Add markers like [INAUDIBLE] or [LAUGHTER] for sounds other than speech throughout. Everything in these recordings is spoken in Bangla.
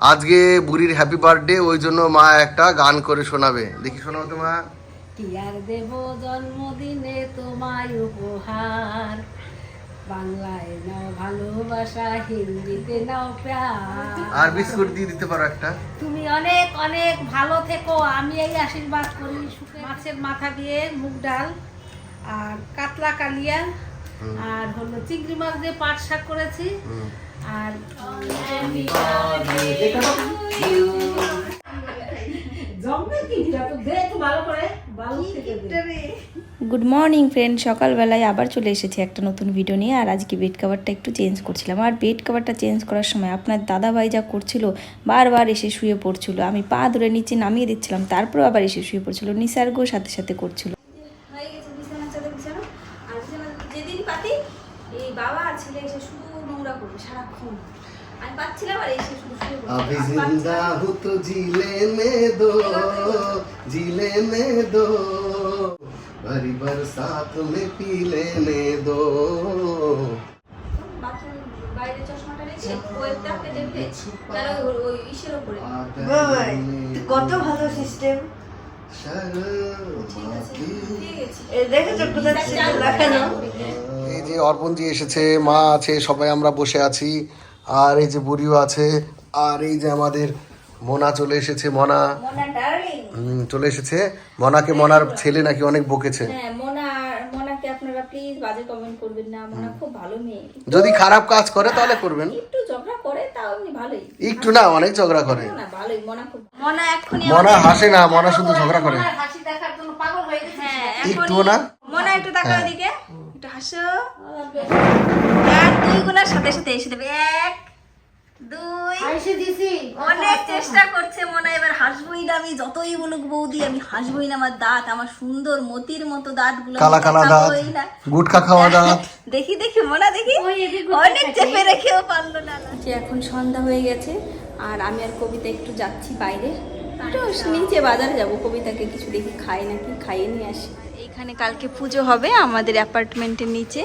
আজকে বুড়ির হ্যাপি বার্থডে ওই জন্য মা একটা গান করে শোনাবে। দেখি শোনাও তো মা। কি আর দেব জন্মদিনে তোমায় উপহার? বাংলায় নাও ভালোবাসা হিন্দিতে নাও প্যার আর বিস্কুট দিয়ে দিতে পারো একটা। তুমি অনেক অনেক ভালো থেকো। আমি এই আশীর্বাদ করি সুখে মাছের মাথা দিয়ে মুগ ডাল আর কাতলা কালিয়া আর হলো চিংড়ি মাছ দিয়ে পাট শাক করেছি। আর। গুড মর্নিং ফ্রেন্ড সকালবেলায় আবার চলে এসেছি একটা নতুন ভিডিও নিয়ে, আর আজকে বেড কাভারটা একটু চেঞ্জ করছিলাম। আর বেড কাভারটা চেঞ্জ করার সময় আপনার দাদাভাই যা করছিল, বারবার এসে শুয়ে পড়ছিল। আমি পা ধরে নিচে নামিয়ে দিচ্ছিলাম, তারপরেও আবার এসে শুয়ে পড়ছিল। নিসার্গও সাথে সাথে করছিল হয়ে গেছে বিছানা চাদর বিছানো আর বিছানা যেদিন পাতি এই বাবা আর ছেলে এসে শুধু নোংরা করবে সারাক্ষণ আমি পাচ্ছিলাম আর এসে শুধু শুয়ে পড়বে। अभी আর जिंदा পাচ্ছিলাম। हूँ तो जीले में दो जीले में दो भरी बरसात में पी लेने दो বাথরুম বাইরে চশমাটা রেখে ওয়েবটা পেতে পেতে তার ওই ওই ইসের ওপরে কত ভালো সিস্টেম ঠিক আছে দিয়ে গেছি দেখেছো কোথায় সিস্টেম লাগানো এই যে অর্পণজি এসেছে মা আছে সবাই আমরা বসে আছি আর এই যে বুড়িও আছে আর এই যে আমাদের মনা চলে এসেছে মনা। মোনা চলে এসেছে। মনাকে মনার ছেলে নাকি অনেক বকেছে। হ্যাঁ মোনা মোনাকে আপনারা প্লিজ বাজে কমেন্ট করবেন না। মোনা খুব ভালো মেয়ে। যদি খারাপ কাজ করে তাহলে করবেন। একটু ঝগড়া করে তাও এমনি ভালোই। একটু না অনেক ঝগড়া করে। না ভালোই। মোনা খুব মনা মনা হাসে না মনা শুধু ঝগড়া করে। হাসি দেখার জন্য পাগল হয়ে গেছে। হ্যাঁ একটু না। মনে একটু তাকাও এদিকে। একটু হাসো। আর দুই গুণার সাথে সাথে এসে দেবে। এক দুই। অনেক চেষ্টা করছে মনে হয় এবার হাসবোই না আমি। যতই বলুক বৌদি আমি হাসবোই না আমার দাঁত। আমার সুন্দর মতির মতো দাঁতগুলো কালা কালা দাঁত গুটখা খাওয়া দাঁত। দেখি দেখি মোনা দেখি। অনেক চেপে রেখেও পারল না। যে এখন সন্ধ্যা হয়ে গেছে আর আমি আর কবিতা একটু যাচ্ছি বাইরে। একটু নিচে বাজারে যাব। কবিতাকে কিছু দেখি খাই নাকি? খাইয়ে নিয়ে আসি। এইখানে কালকে পুজো হবে আমাদের অ্যাপার্টমেন্টের নিচে।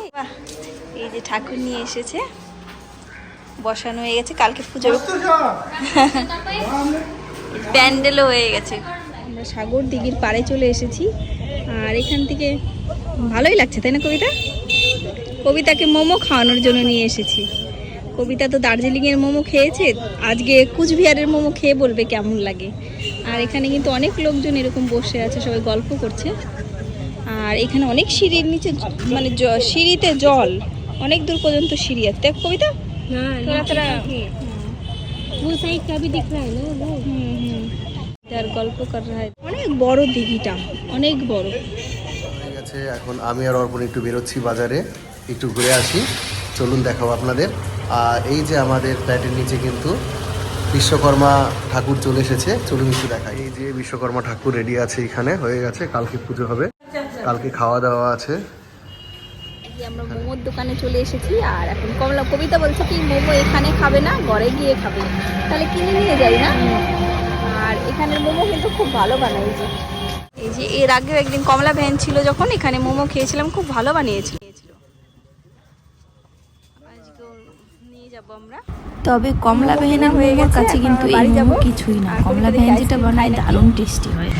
এই যে ঠাকুর নিয়ে এসেছে। বসানো হয়ে গেছে কালকে পুজো [LAUGHS] প্যান্ডেলও হয়ে গেছে। আমরা সাগর দিঘির পাড়ে চলে এসেছি। আর এখান থেকে ভালোই লাগছে তাই না কবিতা? কবিতাকে মোমো খাওয়ানোর জন্য নিয়ে এসেছি। কবিতা তো দার্জিলিংয়ের মোমো খেয়েছে আজকে কুচবিহারের মোমো খেয়ে বলবে কেমন লাগে। আর এখানে কিন্তু অনেক লোকজন এরকম বসে আছে সবাই গল্প করছে। আর এখানে অনেক সিঁড়ির নিচে মানে সিঁড়িতে জল। অনেক দূর পর্যন্ত সিঁড়ি আছে। দেখ কবিতা। অনেক বড় দিঘিটা। অনেক বড়। এখন আমি আর একটু বেরোচ্ছি বাজারে। একটু ঘুরে চলুন আপনাদের। আর এই যে আমাদের ফ্ল্যাটের নিচে কিন্তু বিশ্বকর্মা ঠাকুর চলে এসেছে। চলুন একটু দেখা এই যে বিশ্বকর্মা ঠাকুর রেডি আছে এখানে। হয়ে গেছে। কালকে পুজো হবে। কালকে খাওয়া দাওয়া আছে। আমরা মোমোর দোকানে চলে এসেছি আর এখন কমলা কবিতা বলছে কি মোমো এখানে খাবে না ঘরে গিয়ে খাবে। তাহলে কিনে নিয়ে যাই না? আর এখানের মোমো কিন্তু খুব ভালো বানায় এই যে এর আগেও একদিন কমলা ভ্যান ছিল যখন এখানে মোমো খেয়েছিলাম খুব ভালো বানিয়েছিল। আজকেও নিয়ে যাব আমরা। তবে কমলা বেহেনা হয়ে গেছে কাছে কিন্তু এই যাব। মোমো কিছুই না। কমলা বেহেন যেটা বানায় দারুণ টেস্টি হয়।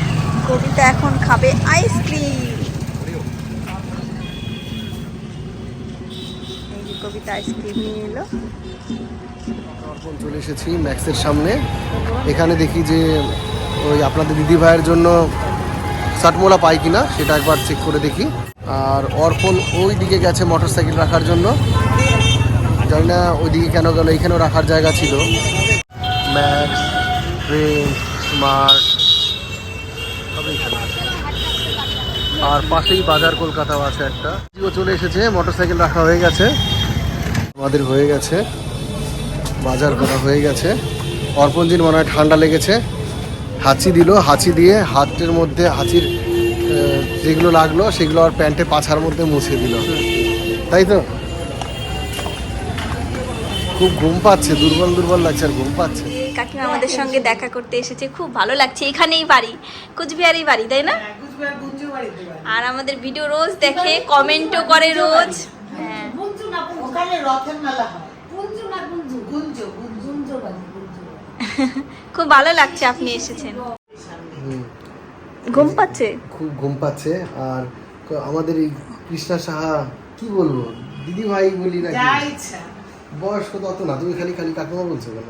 কবিতা এখন খাবে আইসক্রিম অর্পণ চলে এসেছি ম্যাক্সের সামনে। এখানে দেখি যে ওই আপনাদের দিদি ভাইয়ের জন্য শার্টমোলা পাই কিনা, সেটা একবার চেক করে দেখি। আর অর্পণ ওই দিকে গেছে মোটর সাইকেল রাখার জন্য। জানি না ওইদিকে কেন গেল এখানেও রাখার জায়গা ছিল। ম্যাক্স ট্রেন স্মার্ট আর পাশেই বাজার কলকাতাও আছে একটা। চলে এসেছে মোটর সাইকেল রাখা হয়ে গেছে। আমাদের হয়ে গেছে। বাজার করা হয়ে গেছে। অর্পণজির মনে হয় ঠান্ডা লেগেছে। হাঁচি দিল হাঁচি দিয়ে হাতের মধ্যে হাঁচির যেগুলো লাগল সেগুলো আর প্যান্টে পাছার মধ্যে মুছে দিল। তাই তো? খুব ঘুম পাচ্ছে দুর্বল দুর্বল লাগছে আর ঘুম পাচ্ছে। কাকিমা আমাদের সঙ্গে দেখা করতে এসেছে খুব ভালো লাগছে। এখানেই বাড়ি কুচবিহারেই বাড়ি তাই না? আর আমাদের ভিডিও রোজ দেখে কমেন্টও করে রোজ। হ্যাঁ না ওখানে রথের মেলা হয়। পুঞ্জু না পুঞ্জু গুঞ্জ গুঞ্জ। গুঞ্জু গুঞ্জু [LAUGHS] খুব ভালো লাগছে আপনি এসেছেন। ঘুম পাচ্ছে? খুব ঘুম পাচ্ছে। আর আমাদের এই কৃষ্ণা সাহা কি বলব? দিদি ভাই বলি না বয়স্ক তো অত না তুমি খালি খালি কাকিমা বলছো কেন?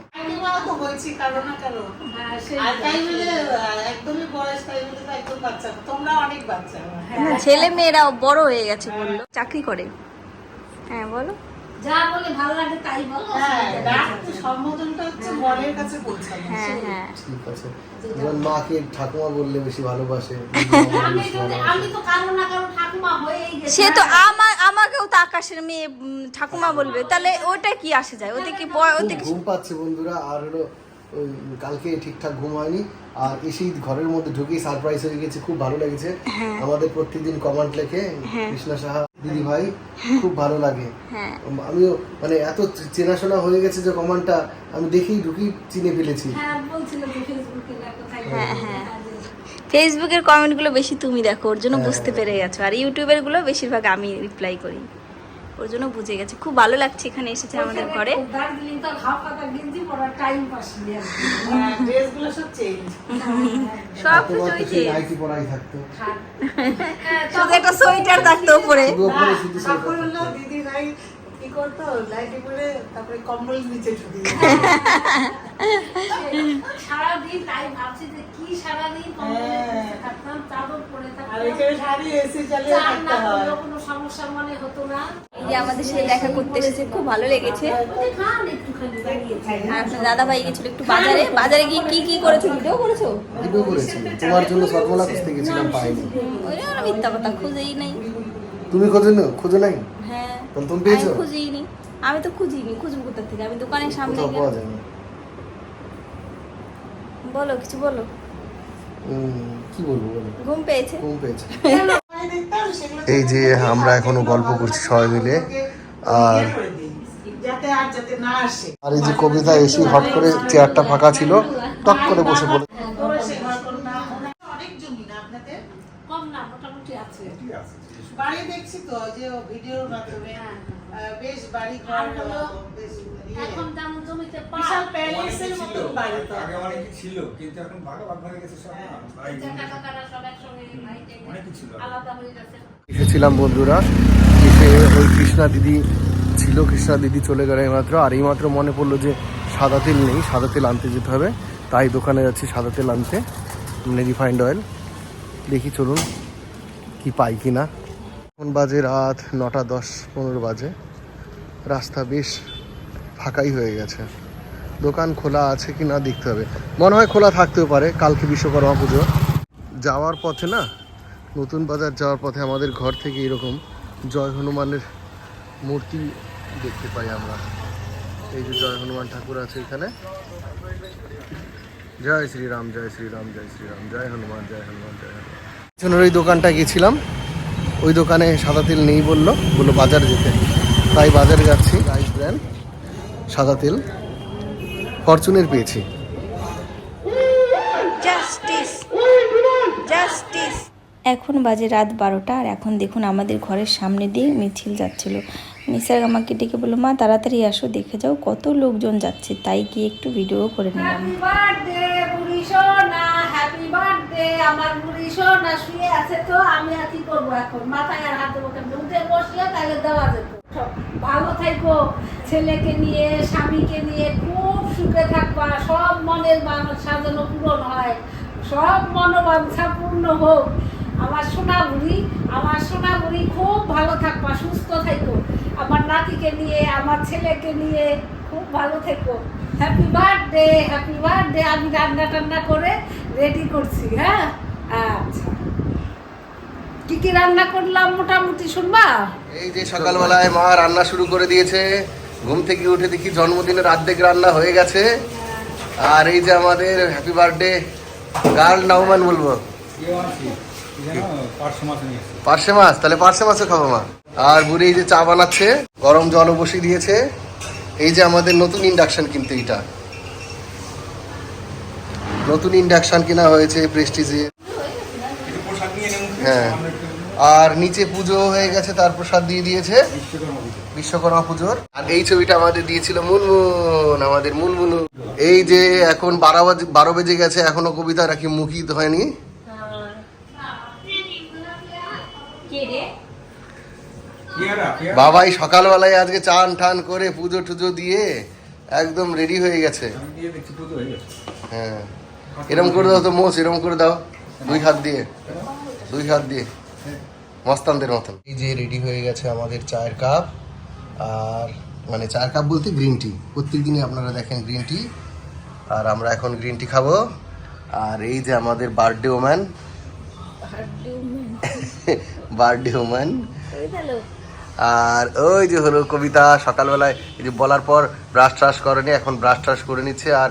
বাচ্চা না, ছেলে মেয়েরা বড় হয়ে গেছে বলল চাকরি করে। হ্যাঁ বলো। যা বলে ভালো লাগে তাই বলো। হ্যাঁ সম্বোধনটা হচ্ছে বরের কাছে পৌঁছানো। হ্যাঁ হ্যাঁ। ঠিক আছে। মাকে ঠাকুমা বললে বেশি ভালোবাসে [LAUGHS] আমি তো কারও না কারও ঠাকুমা হয়েই গেছি। সে তো আমার আমাকেও তো আকাশের মেয়ে ঠাকুমা বলবে। তাহলে ওটা কি আসে যায়? ওতে কি ওতে কি ঘুম পাচ্ছে বন্ধুরা। আর হলো কালকে ঠিকঠাক ঘুম হয়নি। আর এসেই ঘরের মধ্যে ঢুকেই সারপ্রাইজ হয়ে গেছে। খুব ভালো লেগেছে। হ্যাঁ। আমাদের প্রত্যেকদিন কমেন্ট লেখে কৃষ্ণা সাহা। দিদি ভাই খুব ভালো লাগে। হ্যাঁ। আমিও মানে এত চেনাশোনা হয়ে গেছে যে কমানটা আমি দেখেই ঢুকি চিনে ফেলেছি। হ্যাঁ বলছিল যে ফেসবুকে না কোথায় হ্যাঁ, হ্যাঁ। ফেসবুকের কমেন্টগুলো বেশি তুমি দেখো ওর জন্য বুঝতে পেরে গেছো। আর ইউটিউবেরগুলো বেশিরভাগ আমি রিপ্লাই করি। ওর জন্য বুঝে গেছে। খুব ভালো লাগছে এখানে এসেছে আমাদের ঘরে। ড্রেসগুলো সব কিছু শুধু একটা সোয়েটার থাকতো উপরে। দিদি ভাই কি করতো? লাইটে তারপরে কম্বল নিচে। [LAUGHS] সারাদিন তাই ভাবছি যে কি সারাদিন থাকতাম চাদর পরে থাকতাম। এখানে শাড়ি এসে চালিয়ে চান থাকতে না হয়। করলেও কোনো সমস্যা মনে হতো না। যে আমাদের সাথে দেখা করতে এসেছে খুব ভালো লেগেছে। ওই খান একটুখানি আর দাদা ভাই গেছিল একটু বাজারে। বাজারে গিয়ে কি কি করেছ? ভিডিও করেছ? ভিডিও করেছি। তোমার জন্য সর্বনা খুঁজতে গেছিলাম পাইনি। ওই জন্য মিথ্যা কথা খুঁজেই নাই। তুমি খোঁজো না খোঁজো নাই? হ্যাঁ তাহলে তুমি আমি তো খুঁজিনি খুঁজবো কোথা থেকে? আমি দোকানের সামনে গেলাম। পাওয়া যায় না বলো কিছু বলো। কি বলব বলো? ঘুম পেয়েছে? ঘুম পেয়েছে। এই যে আমরা এখনও গল্প করছি সবাই মিলে আর আর যাতে না আসে আর এই যে কবিতা এসে হট করে চেয়ারটা ফাঁকা ছিল টক করে বসে পড়ে। তোমরা সে ঘর করো না অনেক জমি না আপনাদের কম না মোটামুটি আছে বাড়ি দেখছি তো যে ভিডিওর মাধ্যমে বেশ বাড়ি ঘর বেশ। এখন যেমন জমিতে বিশাল প্যালেসের বাড়ি তো আগে অনেক ছিল কিন্তু এখন ভাগ ভাগ হয়ে গেছে সব না ভাই চাকা কাকারা সব একসঙ্গে ভাই টেনে অনেকই ছিল। আলাদা হয়ে গেছে। এসেছিলাম বন্ধুরা এসে ওই কৃষ্ণা দিদি ছিল কৃষ্ণা দিদি চলে গেল এইমাত্র আর এইমাত্র মনে পড়ল যে সাদা তেল নেই সাদা তেল আনতে যেতে হবে তাই দোকানে যাচ্ছি সাদা তেল আনতে মানে রিফাইন্ড অয়েল। দেখি চলুন কি পাই কি না এখন বাজে রাত নটা দশ পনেরো বাজে। রাস্তা বেশ ফাঁকাই হয়ে গেছে। দোকান খোলা আছে কি না দেখতে হবে। মনে হয় খোলা থাকতেও পারে, কালকে বিশ্বকর্মা পুজো। যাওয়ার পথে না, নতুন বাজার যাওয়ার পথে আমাদের ঘর থেকে এরকম জয় হনুমানের মূর্তি দেখতে পাই আমরা। এই যে জয় হনুমান ঠাকুর আছে এখানে। জয় শ্রীরাম জয় শ্রীরাম জয় শ্রীরাম, জয় হনুমান জয় হনুমান জয় হনুমান। পিছনের ওই দোকানটা গেছিলাম। ওই দোকানে সাদা তেল নেই বলল বলল বাজার যেতে। তাই বাজারে যাচ্ছি। রাইস ব্র্যান্ড সাদা তেল ফরচুনের পেয়েছি। Justice justice. এখন বাজে রাত বারোটা আর এখন দেখুন আমাদের ঘরের সামনে দিয়ে মিছিল যাচ্ছিল। মিসার আমাকে ডেকে বলল মা তাড়াতাড়ি আসো দেখে যাও কত লোকজন যাচ্ছে। তাই গিয়ে একটু ভিডিও করে নিলাম। আমার বুড়ি সোনা শুয়ে আছে তো আমি আর কি করব এখন। মাথায় আর হাত দেবো কেন উঠে বসলে তাহলে দেওয়া যেত। ভালো থাকব ছেলেকে নিয়ে, স্বামীকে নিয়ে খুব সুখে থাকবা। সব মনের মানুষ সাজানো পূরণ হয়। সব মনোবাঞ্ছা পূর্ণ হোক। আমার সোনা বুড়ি আমার সোনা বুড়ি খুব ভালো থাকবা, সুস্থ থাকো। আমার নাতিকে নিয়ে, আমার ছেলেকে নিয়ে খুব ভালো থেকো। হ্যাপি বার্থডে হ্যাপি বার্থডে আমি রান্না টান্না করে রেডি করছি হ্যাঁ? আচ্ছা। কি কি রান্না করলাম মোটামুটি, শুনবা? এই যে সকালবেলায় মা রান্না শুরু করে দিয়েছে ঘুম থেকে উঠে দেখি জন্মদিনের অর্ধেক রান্না হয়ে গেছে। আর এই যে আমাদের হ্যাপি বার্থডে গার্ল নাউমান বলব। নিয়ে পার্শে মাছ? তাহলে পার্শে মাছও খাব মা। আর বুড়ি এই যে চা বানাচ্ছে গরম জলও বসিয়ে দিয়েছে। এই যে আমাদের নতুন ইন্ডাকশন কিন্তু এটা নতুন ইন্ডাকশন কেনা হয়েছে প্রেস্টিজে হ্যাঁ। আর নিচে পুজো হয়ে গেছে তার প্রসাদ দিয়ে দিয়েছে বিশ্বকর্মা পুজোর। আর এই ছবিটা আমাদের দিয়েছিল মুনমুন আমাদের মুনমুনু। এই যে এখন বারো বাজে বারো বেজে গেছে এখনও কবিতা নাকি মুখিত হয়নি। বাবাই সকালবেলায় আজকে চান টান করে পুজো টুজো দিয়ে একদম রেডি হয়ে গেছে। আমি দিয়ে দেখছি পুজো হয়ে গেছে। হ্যাঁ। এরম করে দাও তো মোষ এরম করে দাও। দুই হাত দিয়ে দুই হাত দিয়ে। মস্তানদের মতন। এই যে রেডি হয়ে গেছে আমাদের চায়ের কাপ আর মানে চায়ের কাপ বলতে গ্রিন টি প্রত্যেক দিনই আপনারা দেখেন গ্রিন টি আর আমরা এখন গ্রিন টি খাব। আর এই যে আমাদের বার্থডে ওম্যান বার্থডে ওম্যান আর ওই যে হলো কবিতা সকালবেলায় এই যে বলার পর ব্রাশ ট্রাশ করেনি এখন ব্রাশ ট্রাশ করে নিচ্ছে। আর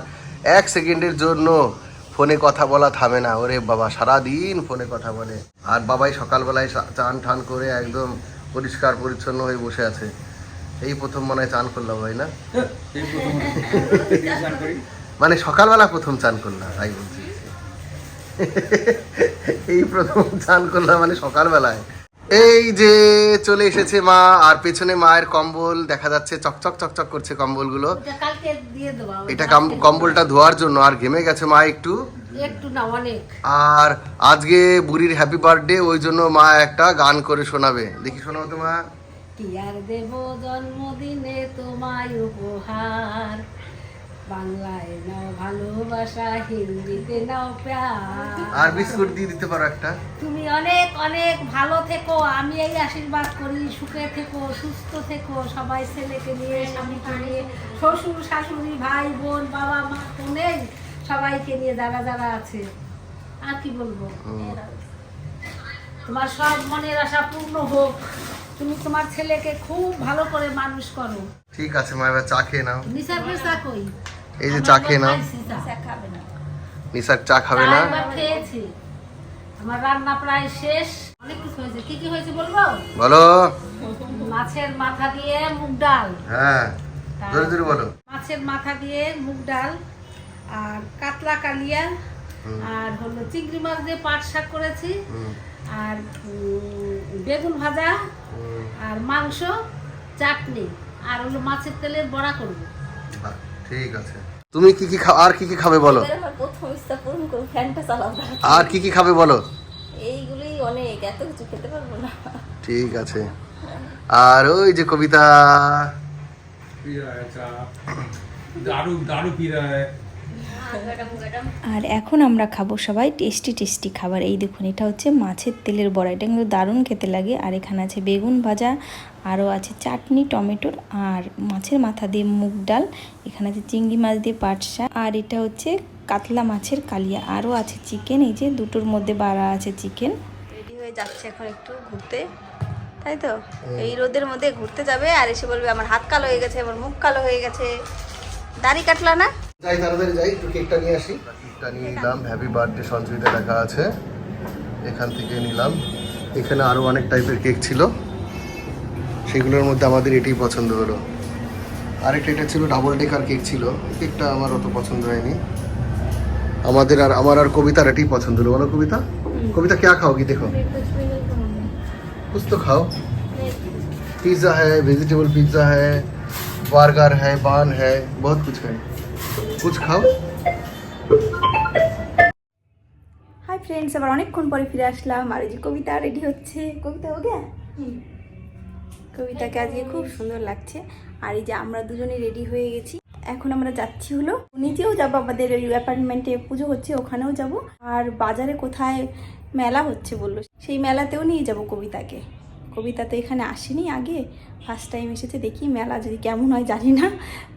এক সেকেন্ডের জন্য ফোনে কথা বলা থামে না। ওরে বাবা, সারাদিন ফোনে কথা বলে। আর বাবাই সকালবেলায় চান ঠান করে একদম পরিষ্কার পরিচ্ছন্ন হয়ে বসে আছে। এই প্রথম মনে হয় চান করলাম ভাই না? মানে সকালবেলা প্রথম চান করলাম, তাই বলছি। এই প্রথম চান করলাম মানে সকালবেলায়। এই যে চলে এসেছে মা আর পেছনে মায়ের কম্বল দেখা যাচ্ছে চকচক চকচক করছে কম্বলগুলো। এটা কম্বলটা ধোয়ার জন্য আর ঘেমে গেছে মা একটু। একটু আর আজকে বুড়ির হ্যাপি বার্থডে ওই জন্য মা একটা গান করে শোনাবে। দেখি শোনাও তো মা। দেব জন্মদিনে তোমায় উপহার? বাংলায় নাও ভালোবাসা হিন্দিতে নাও আর বিস্কুট দিয়ে দিতে পারো একটা। তুমি অনেক অনেক ভালো থেকো আমি এই আশীর্বাদ করি সুখে থেকো সুস্থ থেকো সবাই ছেলেকে নিয়ে স্বামীকে নিয়ে শ্বশুর শাশুড়ি ভাই বোন বাবা মা সবাইকে নিয়ে যারা যারা আছে। আর কি বলব? তোমার সব মনের আশা পূর্ণ হোক তুমি তোমার ছেলেকে খুব ভালো করে মানুষ করো। ঠিক আছে মা এবার চা খেয়ে নাও। পেশা কই? এই যে চা খেয়ে নাও। খাইছি চা। খাবে না? আমার রান্না প্রায় শেষ। অনেক কিছু হয়েছে। কি কি হয়েছে বলব? বলো। মাছের মাথা দিয়ে মুগ ডাল। হ্যাঁ জোরে জোরে বলো। মাছের মাথা দিয়ে মুগ ডাল আর কাতলা কালিয়া আর হলো চিংড়ি মাছ দিয়ে পাট শাক করেছি আর বেগুন ভাজা আর মাংস চাটনি আর হলো মাছের তেলের বড়া করব। ঠিক আছে। তুমি কি কি খাও আর কি কি খাবে বলো? প্রথম ইচ্ছা পূরণ করো ফ্যানটা চালাও আর কি কি খাবে বলো? এইগুলোই অনেক এত কিছু খেতে পারব না। ঠিক আছে। আর ওই যে কবিতা। দারু দারু পিড়া আর এখন আমরা খাব সবাই টেস্টি টেস্টি খাবার। এই দেখুন, এটা হচ্ছে মাছের তেলের বড়া। এটা কিন্তু দারুণ খেতে লাগে। আর এখানে আছে বেগুন ভাজা, আরও আছে চাটনি, টমেটোর আর মাছের মাথা দিয়ে মুগ ডাল। এখানে আছে চিংড়ি মাছ দিয়ে পাট শাক। আর এটা হচ্ছে কাতলা মাছের কালিয়া। আরও আছে চিকেন, এই যে দুটোর মধ্যে বাড়া আছে চিকেন। রেডি হয়ে যাচ্ছে এখন একটু ঘুরতে। তাই তো? এই রোদের মধ্যে ঘুরতে যাবে আর এসে বলবে, আমার হাত কালো হয়ে গেছে, আমার মুখ কালো হয়ে গেছে। দাড়ি কাটলা না? যাই তাড়াতাড়ি যাই একটু কেকটা নিয়ে আসি কেকটা নিয়ে নিলাম হ্যাপি বার্থডে সঞ্চয়িতা লেখা আছে এখান থেকে নিলাম এখানে আরও অনেক টাইপের কেক ছিল সেগুলোর মধ্যে আমাদের এটাই পছন্দ হলো আরেকটা এটা ছিল ডাবল ডেকার কেক ছিল কেকটা আমার অত পছন্দ হয়নি আমাদের আর আমার আর কবিতার এটাই পছন্দ হলো বলো কবিতা কবিতা क्या खाओगी देखो कुछ तो खाओ पिज्ज़ा है वेजिटेबल पिज्ज़ा है बर्गर है बान है बहुत कुछ है খোঁজ খাও। হাই ফ্রেন্ডস আবার অনেকক্ষণ পরে ফিরে আসলাম। আর যে কবিতা রেডি হচ্ছে। কবিতা ও গিয়া? কবিতাকে আজকে খুব সুন্দর লাগছে। আর এই যে আমরা দুজনে রেডি হয়ে গেছি। এখন আমরা যাচ্ছি হলো নিজেও যাব আমাদের ওই অ্যাপার্টমেন্টে পুজো হচ্ছে ওখানেও যাব। আর বাজারে কোথায় মেলা হচ্ছে বলল সেই মেলাতেও নিয়ে যাব কবিতাকে। কবিতা তো এখানে আসেনি আগে ফার্স্ট টাইম এসেছে দেখি মেলা যদি কেমন হয় জানি না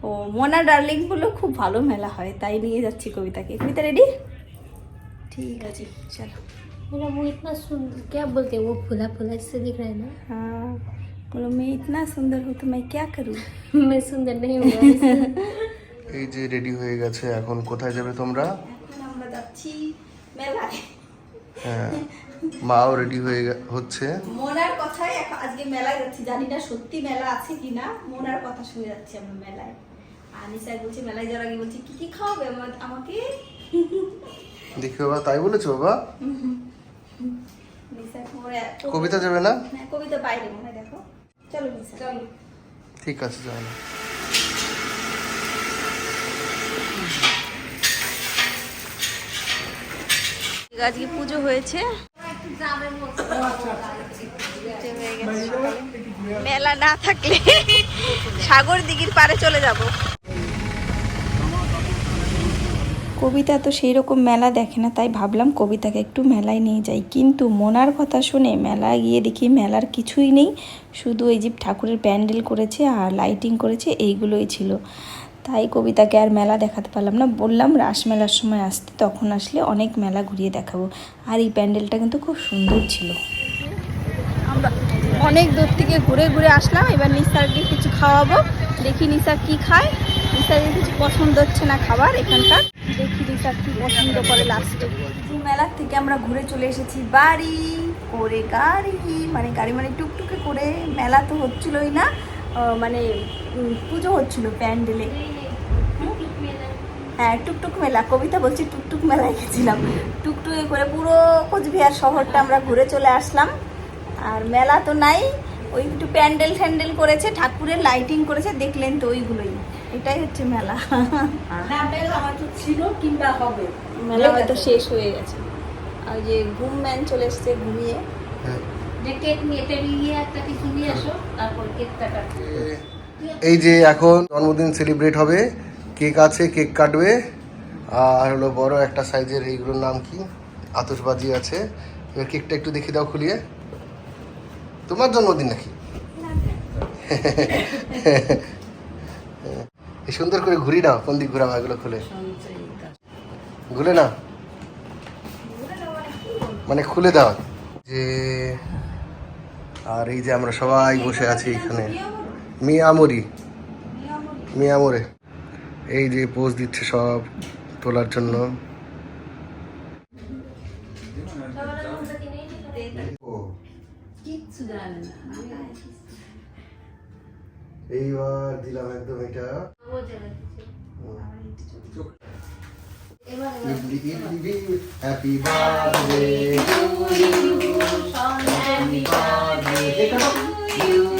ও মোনা ডার্লিং বললো খুব ভালো মেলা হয় তাই নিয়ে যাচ্ছি কবিতাকে কবিতা রেডি ঠিক আছে চলো मेरा मुंह इतना सुंदर क्या बोलते हैं वो फुला फुला इससे दिख रहा है ना हाँ बोलो मैं इतना सुंदर हूँ तो मैं क्या करूँ मैं सुंदर नहीं हूँ [LAUGHS] এই যে রেডি হয়ে গেছে এখন কোথায় যাবে তোমরা এখন আমরা যাচ্ছি মেলায় হ্যাঁ মাও রেডি হয়ে গে- হচ্ছে। মোনার কথাই এখন আজকে মেলায় যাচ্ছি। জানি না সত্যি মেলা আছে কি না মোনার কথা শুনে যাচ্ছি আমরা মেলায়। আর নিশাই বলছি মেলায় যাওয়ার আগে বলছি কি কি খাওয়াবে আমা- আমাকে? দেখি বাবা তাই বলেছ বাবা? কবিতা যাবে না? হ্যাঁ কবিতা বাইরে মনে হয় দেখো। চলো নিশা চলো। ঠিক আছে না। আজকে পুজো হয়েছে। মেলা না থাকলে সাগর দিঘির পারে চলে যাব। কবিতা তো সেই রকম মেলা দেখে না, তাই ভাবলাম কবিতাকে একটু মেলায় নিয়ে যাই। কিন্তু মোনার কথা শুনে মেলায় গিয়ে দেখি মেলার কিছুই নেই। শুধু এই যে ঠাকুরের প্যান্ডেল করেছে আর লাইটিং করেছে, এইগুলোই ছিল। তাই কবিতাকে আর মেলা দেখাতে পারলাম না। বললাম রাসমেলার সময় আসতে তখন আসলে অনেক মেলা ঘুরিয়ে দেখাবো। আর এই প্যান্ডেলটা কিন্তু খুব সুন্দর ছিল। আমরা অনেক দূর থেকে ঘুরে ঘুরে আসলাম। এবার নিসারকে কিছু খাওয়াবো। দেখি নিসা কি খায়। নিসার কিছু পছন্দ হচ্ছে না খাবার এখানকার দেখি নিসা কি পছন্দ করে লাস্টে মেলার থেকে আমরা ঘুরে চলে এসেছি বাড়ি করে গাড়ি মানে গাড়ি মানে টুকটুকে করে। মেলা তো হচ্ছিলই না। মানে পুজো হচ্ছিল প্যান্ডেলে। হ্যাঁ টুকটুক মেলা। কবিতা বলছি টুকটুক মেলায় গেছিলাম। টুকটুকে করে পুরো কোচবিহার শহরটা আমরা ঘুরে চলে আসলাম। আর মেলা তো নাই ওই একটু প্যান্ডেল ফ্যান্ডেল করেছে ঠাকুরের লাইটিং করেছে দেখলেন তো ওইগুলোই। এটাই হচ্ছে মেলা। মেলা ছিল কিংবা হবে। মেলা হয়তো শেষ হয়ে গেছে। আর ওই যে ঘুম ম্যান চলে এসছে ঘুমিয়ে। হ্যাঁ। যে কেক নিয়ে টেবিল নিয়ে একটা কিছু নিয়ে আসো তারপর কেকটা কাটবে এই যে এখন জন্মদিন সেলিব্রেট হবে, কেক আছে, কেক কাটবে, আর হলো বড় একটা সাইজের এইগুলোর নাম কি? আতশবাজি আছে। এবার কেকটা একটু দেখে দাও খুলিয়ে। তোমার জন্মদিন নাকি? সুন্দর করে ঘুরি নাও কোন দিক ঘুরাও, এগুলো খুলে। ঘুরে না মানে খুলে দাও। যে, আর এই যে আমরা সবাই বসে আছি এখানে। মিয়ামরি মিয়ামরে এই যে পোজ দিচ্ছে সব তোলার জন্য। এইবার দিলাম একদম এটা। হ্যাপি বার্থডে Happy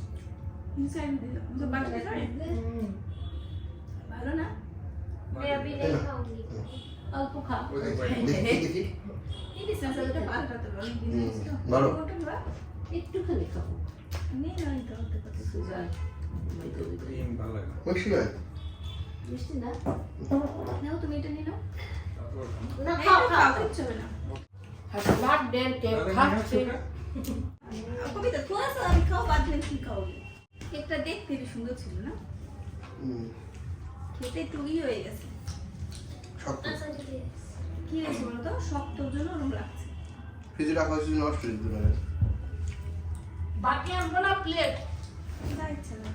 ইনসাইড দিলাম তো বাড়িতে খাই ভালো না मैं अभी नहीं खाऊंगी অল্প খা ওই যে বাইরে। দেখি দেখি এই ডিসটেন্স এটা পাল্টাতে পারো হুম, ভালো একটুখানি খাবো নেই না এটা হতে পারে সুগার ক্রিম ভালো লাগে না। মিষ্টি হয় মিষ্টি না নাও তুমি এটা নিয়ে নাও তারপর না এই খাও তো খাও খাও কিচ্ছু হবে না হ্যাপি বার্থডে কেক তাহলে খাচ্ছে নিয়ে আসো কা? কবিতা থোড়া সা আমি খাও বাদ में কি খাওগে কেকটা দেখতে একটু সুন্দর ছিল না? হুম, খেতে একটু ই হয়ে গেছে। কি হয়েছে বলো তো? শক্তর জন্য ওরকম লাগছে। ফ্রিজে রাখা হয়েছে নষ্ট হয়ে যেতে বাকি আনব না প্লেট যা ইচ্ছা না।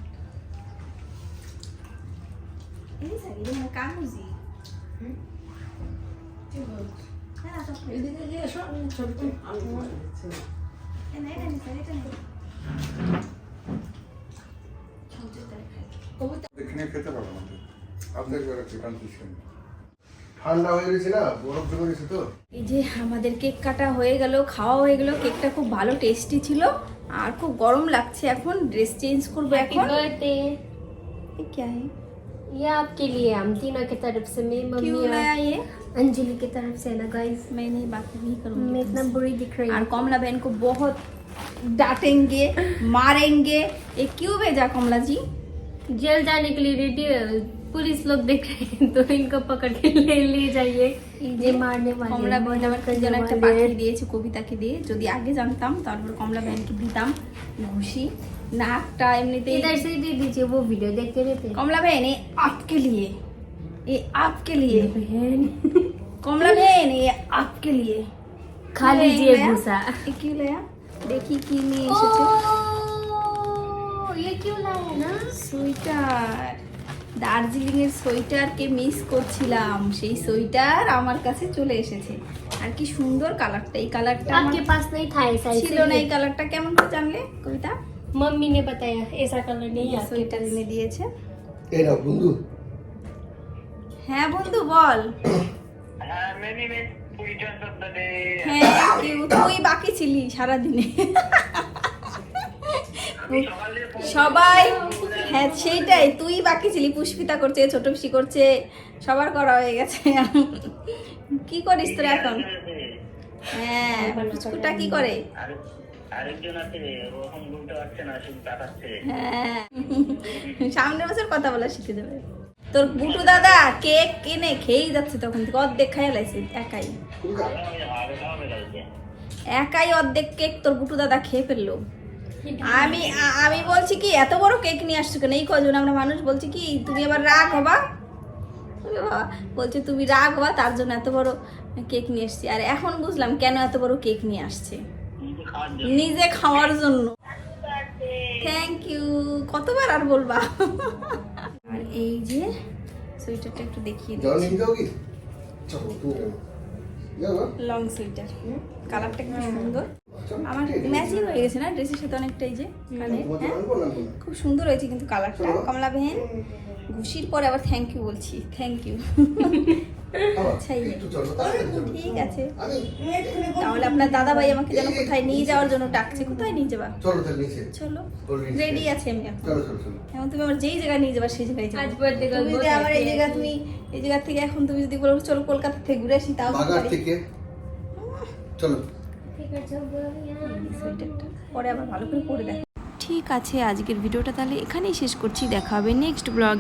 এই সারি এটা মানে কাগজি। হ্যাঁ সব এদিকে গিয়ে এসো। ছবি আনব এটা এটা এটা নি এখানে খেতে পারবো না আপনাদের ঘরে একটু কনফিউশন ঠান্ডা হয়ে গেছে না বরফ জমে গেছে তো এই যে আমাদের কেক কাটা হয়ে গেল খাওয়া হয়ে গেল কেকটা খুব ভালো টেস্টি ছিল আর খুব গরম লাগছে এখন ড্রেস চেঞ্জ করবো हैप्पी এখন बर्थडे ये क्या है ये आपके लिए हम तीनों की तरफ से मेरी क्यों मम्मी लाया और ये अंजलि की तरफ से ना गाइस मैं नहीं बात नहीं करूंगी मैं इतना बुरी दिख रही और हूँ कमला बहन को बहुत डांटेंगे मारेंगे ये क्यों भेजा कमला जी जेल जाने के लिए रेडी पुलिस लोग देख रहे हैं तो इनको पकड़ के ले ले जाइए ये मारने वाले কমলা हैं, বোন আমার मर्डर জন্য करने একটা वाले পাখি हैं। দিয়েছে কবিতাকে দিয়ে যদি আগে জানতাম তারপর কমলা ব্যানকে দিতাম ঘুষি নাকটা এমনিতেই इधर से दे दीजिए वो वीडियो देखते रहते हैं कमला बहन ये आपके लिए ये आपके लिए बहन कमला बहन ये आपके लिए खा क्यों लीजिए लाया? भूसा ये क्यों लाया देखी কি নিয়ে এসেছে ओ, ये क्यों लाया ना সোয়েটার দার্জিলিং এর সোয়েটারকে মিস করছিলাম সেই সোয়েটার আমার কাছে চলে এসেছে আর কি সুন্দর কালারটা এই কালারটা आपके पास नहीं था ऐसा ছিল না এই কালারটা কেমন করে জানলে কবিতা मम्मी ने बताया ऐसा कलर नहीं है आपके সোয়েটার पास এনে দিয়েছে এই নাও বন্ধু হ্যাঁ বন্ধু বল থ্যাংক ইউ তুই বাকি ছিলি সারাদিনে সবাই হ্যাঁ সেইটাই। তুই বাকি ছিলি, পুষ্পিতা করছে, ছোট পিসি করছে, সবার করা হয়ে গেছে। কি করিস তোরা এখন? হ্যাঁ পুচকুটা কি করে? হ্যাঁ। সামনের বছর কথা বলা শিখে দেবে। তোর বুটু দাদা কেক কিনে খেয়েই যাচ্ছে তখন অর্ধেক খাইয়া লাইছে, একাই। একাই অর্ধেক কেক তোর বুটু দাদা খেয়ে ফেলল। আমি আমি বলছি কি এত বড় কেক নিয়ে আসছো কেন? এই কজন আমরা মানুষ বলছি কি তুমি আবার রাগ হবা? বলছে তুমি রাগ হবা তার জন্য এত বড় কেক নিয়ে এসছি। আর এখন বুঝলাম কেন এত বড় কেক নিয়ে আসছে। নিজে খাওয়ার জন্য। থ্যাংক ইউ কতবার আর বলবা? আর এই যে সোয়েটারটা একটু দেখিয়ে দিচ্ছি। কি? লং সোয়েটার কালারটা খুব সুন্দর? আমার ম্যাচিং হয়ে গেছে না? ড্রেসের সাথে অনেকটাই যে হ্যাঁ? খুব সুন্দর হয়েছে কিন্তু কালারটা কমলা ভেন ঘুষির পরে আবার থ্যাংক ইউ বলছি। থ্যাংক আচ্ছা, ইউ ঠিক আছে। তাহলে আপনার দাদা ভাই আমাকে যেন কোথায় নিয়ে যাওয়ার জন্য কোথায় নিয়ে চলো রেডি আছে আমি এখন। তুমি যেই জায়গায় নিয়ে সেই জায়গায় এই জায়গা এই থেকে এখন তুমি যদি বলো চলো কলকাতা থেকে ঘুরে আসি তাও চলো। পরে আবার ভালো করে ঠিক আছে, আজকের ভিডিওটা তাহলে এখানেই শেষ করছি। দেখা হবে নেক্সট ব্লগ